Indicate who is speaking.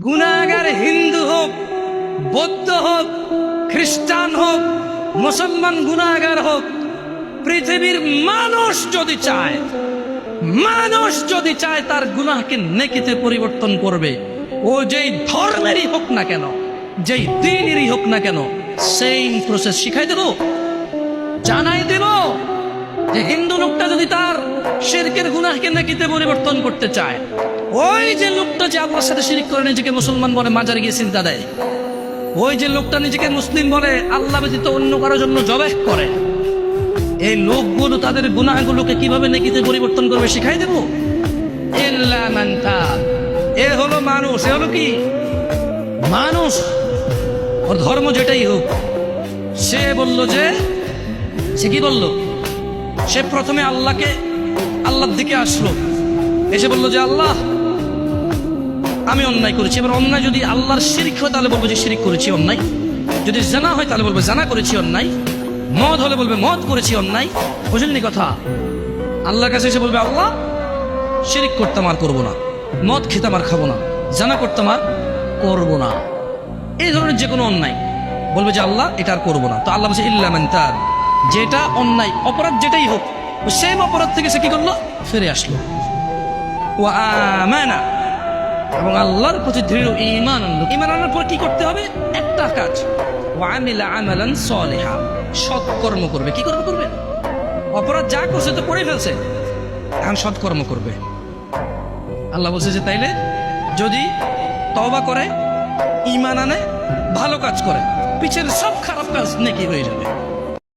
Speaker 1: গুণাগার হিন্দু হোক, বৌদ্ধ হোক, খ্রিস্টান হোক, মুসলমান গুণাগার হোক, পৃথিবীর মানুষ যদি চায়, মানুষ যদি চায় তার গুনাহকে নেকিতে পরিবর্তন করবে। ও যেই ধর্মেরই হোক না কেন, যেই দিনেরই হোক না কেন সেই প্রসেস শিখাই দেব, জানাই দেব যে হিন্দু লোকটা যদি তার গুনাহকে নেকিতে পরিবর্তন করতে চায়। ওই যে লোকটা যে আল্লাহর সাথে শিরিক করে নিজেকে মুসলমান বলে মাজারে গিয়ে চিন্তা দেয়। ওই যে লোকটা নিজেকে মুসলিম বলে আল্লাহ ব্যতীত অন্য কারোর জন্য জবেহ করে। এই লোকগুলো তাদের গুনাহগুলোকে কীভাবে নেকিতে পরিবর্তন করবে শিখাই দেব? এ হলো মানুষ, এ হলো কি? মানুষ। ওর ধর্ম যেটাই হোক। সে বলল যে, সে কি বলল? সে প্রথমে আল্লাহকে আল্লাহর দিকে আসলো। এসে বলল যে, আল্লাহ, আমি অন্যায় করেছি। এবার অন্যায় যদি আল্লাহর শিরিক হয়, তাহলে বলব যে শিরিক করেছি অন্যায়। যদি জানা হয়, তাহলে বলব জানা করেছি অন্যায়। মদ হলে বলবে মদ করেছি অন্যায়। বুঝলেনি কথা? আল্লাহর কাছে এসে বলবে, আল্লাহ, শিরিক করতাম আর করব না। মদ খেতাম আর খাব না। জানা করতাম আর করব না। এই ধরনের যে কোনো অন্যায়। বলবে যে, আল্লাহ, এটা আর করব না। তো আল্লাহ বলছে ইল্লামেন তার। যেটা অন্যায়, অপরাধ যেটাই হোক সেম অপরাধ থেকে সে কি করল? ফিরে আসলো। ও আমানা। এবং আল্লাহর প্রতি দৃঢ় ইমান আনলো। ইমান আনার পর কি করতে হবে? একটা কাজ। ওয়ামিলা আমালান সলিহা। সৎকর্ম করবে। কি করবে করবে? অপরাধ যা করছে তো করে ফেলছে। এখন সৎকর্ম করবে। আল্লাহ বলছে যে তাইলে যদি তওবা করে, ঈমান আনে, ভালো কাজ করে, পিছের সব খারাপ কাজ নেকি হয়ে যাবে।